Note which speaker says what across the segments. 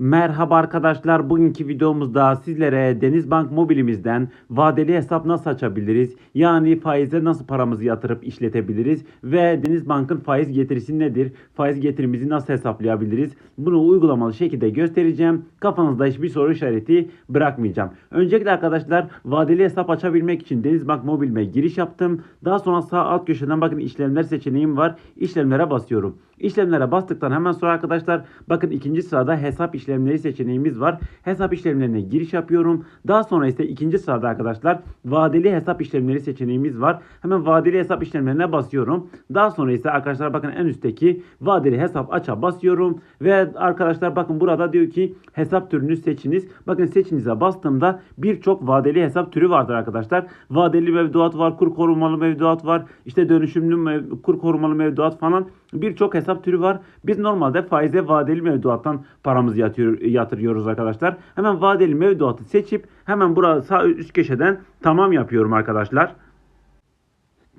Speaker 1: Merhaba arkadaşlar. Bugünkü videomuzda sizlere Denizbank mobilimizden vadeli hesap nasıl açabiliriz? Yani faize nasıl paramızı yatırıp işletebiliriz? Ve Denizbank'ın faiz getirisi nedir? Faiz getirimizi nasıl hesaplayabiliriz? Bunu uygulamalı şekilde göstereceğim. Kafanızda hiçbir soru işareti bırakmayacağım. Öncelikle arkadaşlar vadeli hesap açabilmek için Denizbank mobilime giriş yaptım. Daha sonra sağ alt köşeden bakın işlemler seçeneğim var. İşlemlere basıyorum. İşlemlere bastıktan hemen sonra arkadaşlar bakın ikinci sırada hesap işlemleri seçeneğimiz var. Hesap işlemlerine giriş yapıyorum. Daha sonra ise ikinci sırada arkadaşlar vadeli hesap işlemleri seçeneğimiz var. Hemen vadeli hesap işlemlerine basıyorum. Daha sonra ise arkadaşlar bakın en üstteki vadeli hesap aça basıyorum. Ve arkadaşlar bakın burada diyor ki hesap türünü seçiniz. Bakın seçinize bastığımda birçok vadeli hesap türü vardır arkadaşlar. Vadeli mevduat var, kur korumalı mevduat var, işte dönüşümlü mev- kur korumalı mevduat falan birçok hesap türü var. Biz normalde faize vadeli mevduattan paramızı yatıyor, yatırıyoruz arkadaşlar. Hemen vadeli mevduatı seçip hemen burada sağ üst köşeden tamam yapıyorum arkadaşlar.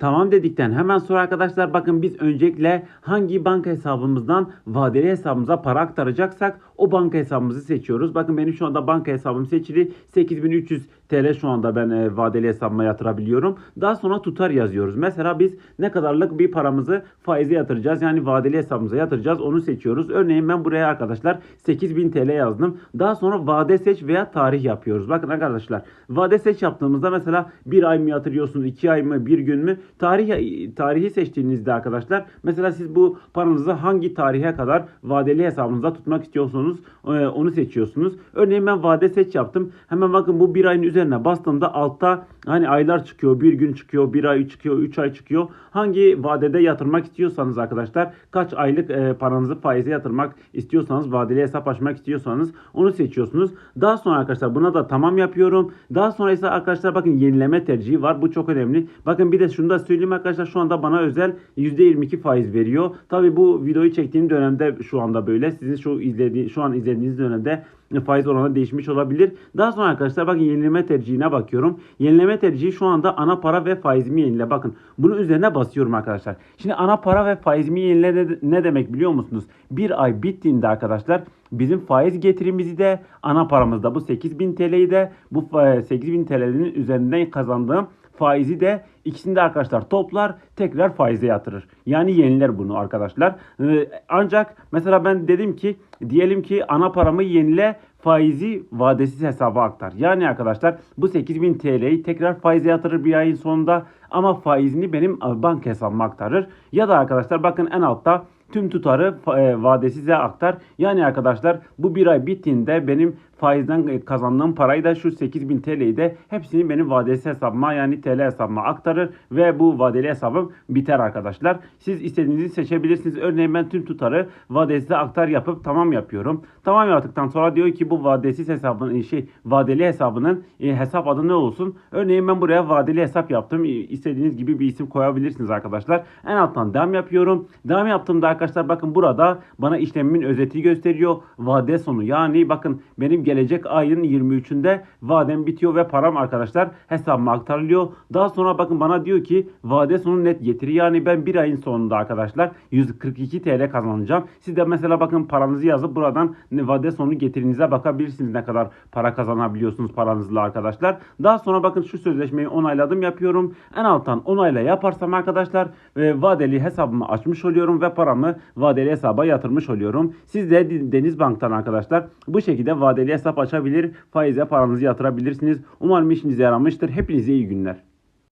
Speaker 1: Tamam dedikten hemen sonra arkadaşlar bakın biz öncelikle hangi banka hesabımızdan vadeli hesabımıza para aktaracaksak o banka hesabımızı seçiyoruz. Bakın benim şu anda banka hesabım seçili. 8300 TL şu anda ben e, vadeli hesabıma yatırabiliyorum. Daha sonra tutar yazıyoruz. Mesela biz ne kadarlık bir paramızı faize yatıracağız. Yani vadeli hesabımıza yatıracağız. Onu seçiyoruz. Örneğin ben buraya arkadaşlar 8000 TL yazdım. Daha sonra vade seç veya tarih yapıyoruz. Bakın arkadaşlar vade seç yaptığımızda mesela bir ay mı yatırıyorsunuz, iki ay mı, bir gün mü? Tarih, tarihi seçtiğinizde arkadaşlar mesela siz bu paranızı hangi tarihe kadar vadeli hesabınızda tutmak istiyorsunuz e, onu seçiyorsunuz. Örneğin ben vade seç yaptım. Hemen bakın bu bir ayın üzerine bastığımda altta hani aylar çıkıyor, bir gün çıkıyor, bir ay çıkıyor, üç ay çıkıyor. Hangi vadede yatırmak istiyorsanız arkadaşlar kaç aylık e, paranızı faize yatırmak istiyorsanız vadeli hesap açmak istiyorsanız onu seçiyorsunuz. Daha sonra arkadaşlar buna da tamam yapıyorum. Daha sonra ise arkadaşlar bakın yenileme tercihi var. Bu çok önemli. Bakın bir de şunu da söyleyeyim arkadaşlar şu anda bana özel %22 faiz veriyor. Tabi bu videoyu çektiğim dönemde şu anda böyle. Sizin şu izlediği şu an izlediğiniz dönemde faiz oranı değişmiş olabilir. Daha sonra arkadaşlar bakın yenileme tercihine bakıyorum. Yenileme tercihi şu anda ana para ve faizimi yenile. Bakın bunun üzerine basıyorum arkadaşlar. Şimdi ana para ve faizimi yenile ne- ne demek biliyor musunuz? Bir ay bittiğinde arkadaşlar bizim faiz getirimizi de ana paramızda bu 8000 TL'yi de bu fa- 8000 TL'nin üzerinden kazandığım faizi de ikisini de arkadaşlar toplar tekrar faize yatırır. Yani yeniler bunu arkadaşlar. Ee, ancak mesela ben dedim ki diyelim ki ana paramı yenile faizi vadesiz hesaba aktar. Yani arkadaşlar bu 8000 TL'yi tekrar faize yatırır bir ayın sonunda ama faizini benim banka hesabıma aktarır. Ya da arkadaşlar bakın en altta tüm tutarı e, vadesize aktar. Yani arkadaşlar bu bir ay bittiğinde benim faizden e, kazandığım parayı da şu 8000 TL'yi de hepsini benim vadesi hesabıma yani TL hesabıma aktarır ve bu vadeli hesabım biter arkadaşlar. Siz istediğinizi seçebilirsiniz. Örneğin ben tüm tutarı vadesize aktar yapıp tamam yapıyorum. Tamam yaptıktan sonra diyor ki bu vadesiz hesabın e, şey vadeli hesabının e, hesap adı ne olsun? Örneğin ben buraya vadeli hesap yaptım. İstediğiniz gibi bir isim koyabilirsiniz arkadaşlar. En alttan devam yapıyorum. Devam yaptığımda arkadaşlar bakın burada bana işlemimin özeti gösteriyor. Vade sonu yani bakın benim gelecek ayın 23'ünde vadem bitiyor ve param arkadaşlar hesabıma aktarılıyor. Daha sonra bakın bana diyor ki vade sonu net getiri. Yani ben bir ayın sonunda arkadaşlar 142 TL kazanacağım. Siz de mesela bakın paranızı yazıp buradan vade sonu getirinize bakabilirsiniz ne kadar para kazanabiliyorsunuz paranızla arkadaşlar. Daha sonra bakın şu sözleşmeyi onayladım yapıyorum. En alttan onayla yaparsam arkadaşlar e, vadeli hesabımı açmış oluyorum ve paramı vadeli hesaba yatırmış oluyorum. Siz de Deniz Bank'tan arkadaşlar bu şekilde vadeli hesap açabilir, faize paranızı yatırabilirsiniz. Umarım işinize yaramıştır. Hepinize iyi günler.